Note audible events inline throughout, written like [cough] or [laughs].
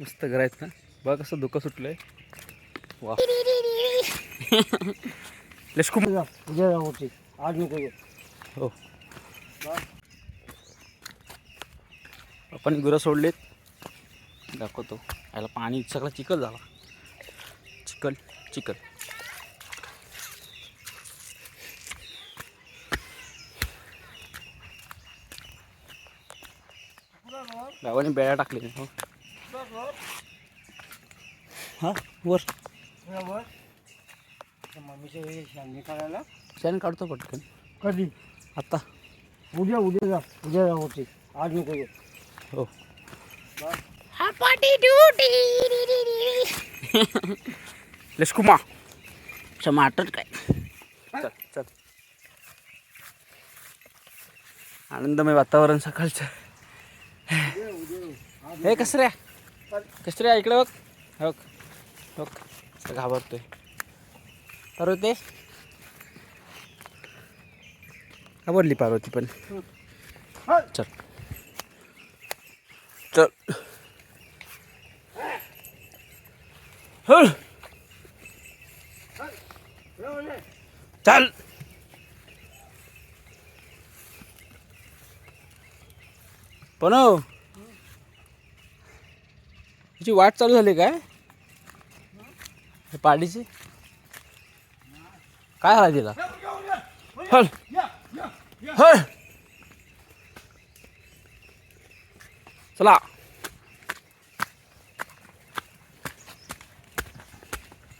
मस्त घर आहेत ना. बघ कसं धुकं सुटलंय. वा. लेशकू उद्या जाऊ होती आज नको. हो. आपण गुरं सोडलेत. दाखवतो. याला पाणी सगळं चिखल झाला. चिखल चिखल. गावाने बेळ्या टाकले हो. हा वर. मम्मीच्या शेण काढतो पटकन. कधी? आत्ता उद्या उद्या जा. उद्या जाऊ होती आज नको येऊ. हो. लेशकुमा टमाटर काय? चल चल. आनंदमय वातावरण सकाळचं. हे कसं रे? कसं रे इकडे बघ. हो हो कसं घाबरतोय. पार्वती? घाबरली पार्वती पण. चल. चल. हं. चल. प्रणव हिची वाट चालू झाली काय? पाडीची? काय झाला तिला? हल हल चला.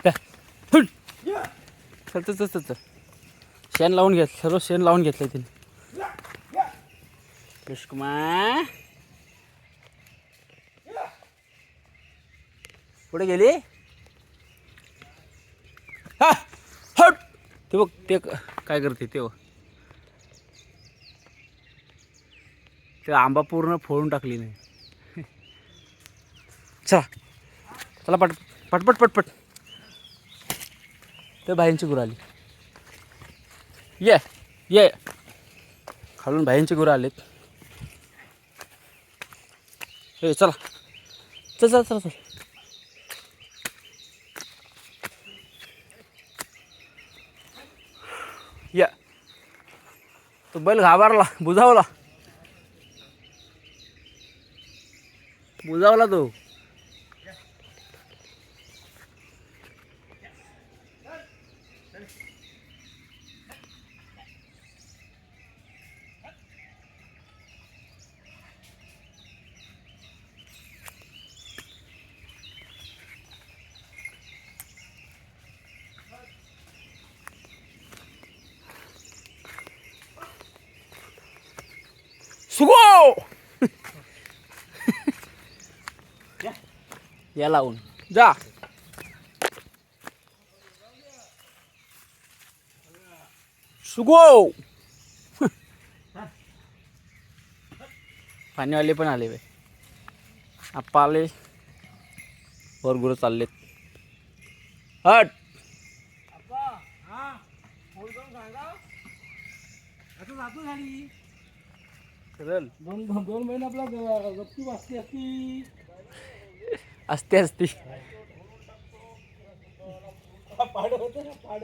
चल चल चल चल शेण लावून घेत सर्व शेण लावून घेतलं तिने. कृष्कुमार पुढे गेली? हा हट! ते बघ ते क- काय करते ते बघ. ते आंबा पूर्ण फोडून टाकली नाही चला चला पट पटपट पटपट. ते बाईंची गुरं आली. ये ये. खालून बाईंची गुरं आलेत. हे चला. चल चल चल चल. या. तो बैल घाबरला बुजावला. बुजावला तो. सुगो! [laughs] या लावून. जा. सुगो! [laughs] पाणीवाले पण आले बे आप्पा आले. वर गुरं चाललेत. हट! जातो झाली. चल. दोन दोन महिने आपला ग- गप्पी वाचली असती. असते असते. पाड होतं ना पाड.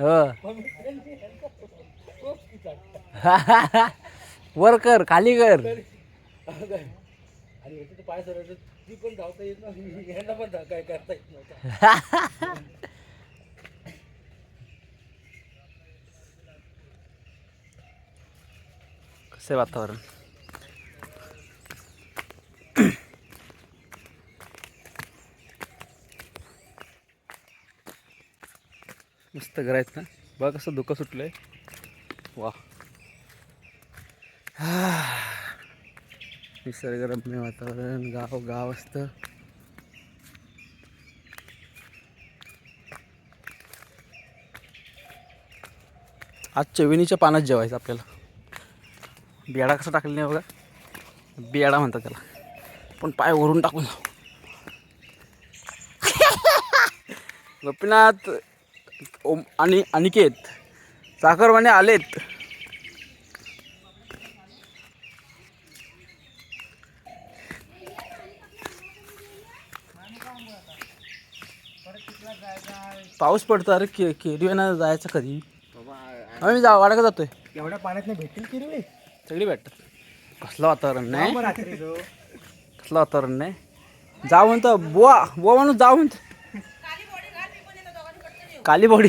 हो. वर कर खाली कर. आणि याचं तर पाय सरळ ती पण धावता येत नाही यांना पण काय करता येत नव्हतं. [laughs] कसे वातावरण। मस्त घर आहेत ना? बघ कसं धुकं सुटलंय. वा. [sighs] निसर्गरम्य वातावरण गाव गाव असतं. आज चविनीच्या पानात जेवायचं आपल्याला. बेडा कसा टाकलेला नाही बघा. बेडा म्हणतात त्याला. पण पाय वरून टाकून [laughs] गोपीनाथ ओम आणि अनिकेत साखरवाने आलेत. पाऊस पडतो अरे के केरवेना जायचं कधी? आम्ही जा वाडा जातोय? एवढ्या पाण्यात भेटतील किरवे सगळी भेटतात. कसलं वातावरण नाही? कसलं वातावरण नाही? जाऊ म्हणतो बुवा बुवा म्हणून जाऊ म्हणतो [laughs] काली बॉडी.